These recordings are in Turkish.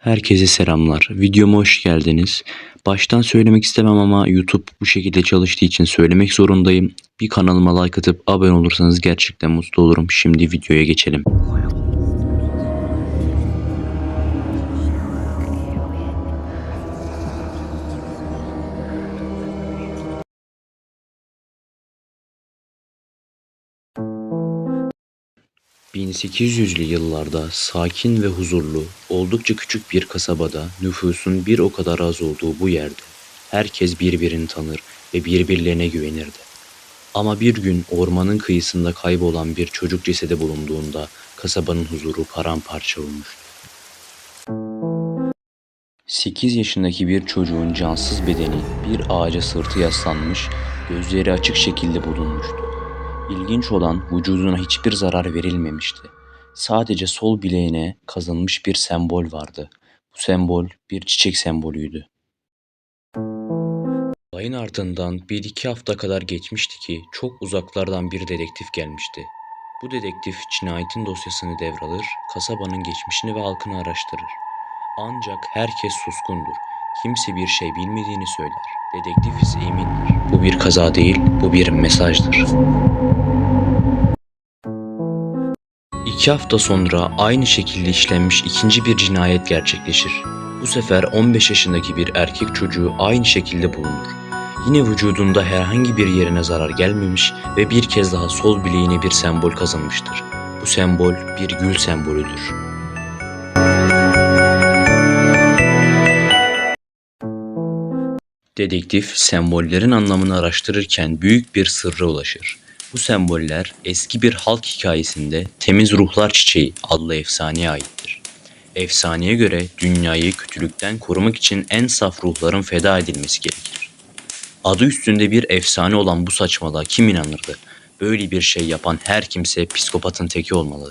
Herkese selamlar. Videoma hoş geldiniz. Baştan söylemek istemem ama YouTube bu şekilde çalıştığı için söylemek zorundayım. Bir kanalıma like atıp abone olursanız gerçekten mutlu olurum. Şimdi videoya geçelim. ...1800'lü yıllarda sakin ve huzurlu, oldukça küçük bir kasabada nüfusun bir o kadar az olduğu bu yerde herkes birbirini tanır ve birbirlerine güvenirdi. Ama bir gün ormanın kıyısında kaybolan bir çocuk cesedi bulunduğunda kasabanın huzuru paramparça olmuştu. 8 yaşındaki bir çocuğun cansız bedeni bir ağaca sırtı yaslanmış, gözleri açık şekilde bulunmuştu. İlginç olan vücuduna hiçbir zarar verilmemişti. Sadece sol bileğine kazınmış bir sembol vardı. Bu sembol bir çiçek sembolüydü. Olayın ardından bir iki hafta kadar geçmişti ki çok uzaklardan bir dedektif gelmişti. Bu dedektif cinayetin dosyasını devralır, kasabanın geçmişini ve halkını araştırır. Ancak herkes suskundur. Kimse bir şey bilmediğini söyler. Dedektif ise emindir. Bu bir kaza değil, bu bir mesajdır. İki hafta sonra aynı şekilde işlenmiş ikinci bir cinayet gerçekleşir. Bu sefer 15 yaşındaki bir erkek çocuğu aynı şekilde bulunur. Yine vücudunda herhangi bir yerine zarar gelmemiş ve bir kez daha sol bileğine bir sembol kazınmıştır. Bu sembol bir gül sembolüdür. Dedektif sembollerin anlamını araştırırken büyük bir sırra ulaşır. Bu semboller eski bir halk hikayesinde Temiz Ruhlar Çiçeği adlı efsaneye aittir. Efsaneye göre dünyayı kötülükten korumak için en saf ruhların feda edilmesi gerekir. Adı üstünde bir efsane olan bu saçmalığa kim inanırdı? Böyle bir şey yapan her kimse psikopatın teki olmalı.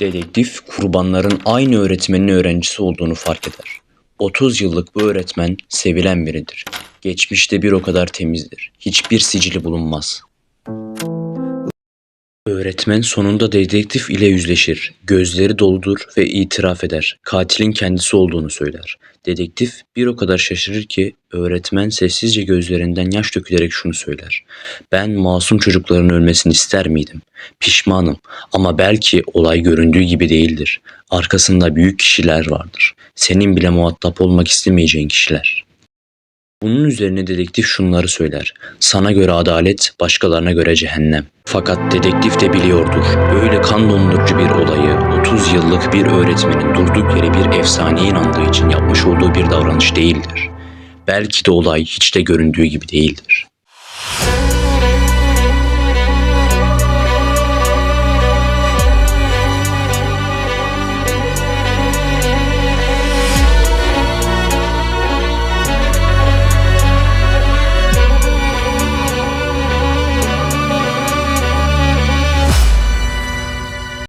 Dedektif kurbanların aynı öğretmenin öğrencisi olduğunu fark eder. 30 yıllık bu öğretmen sevilen biridir. Geçmişte bir o kadar temizdir. Hiçbir sicili bulunmaz. Öğretmen sonunda dedektif ile yüzleşir. Gözleri doludur ve itiraf eder. Katilin kendisi olduğunu söyler. Dedektif bir o kadar şaşırır ki öğretmen sessizce gözlerinden yaş dökülerek şunu söyler. Ben masum çocukların ölmesini ister miydim? Pişmanım ama belki olay göründüğü gibi değildir. Arkasında büyük kişiler vardır. Senin bile muhatap olmak istemeyeceğin kişiler. Bunun üzerine dedektif şunları söyler. Sana göre adalet, başkalarına göre cehennem. Fakat dedektif de biliyordur. Böyle kan dondurucu bir olayı 30 yıllık bir öğretmenin durduk yere bir efsaneye inandığı için yapmış olduğu bir davranış değildir. Belki de olay hiç de göründüğü gibi değildir.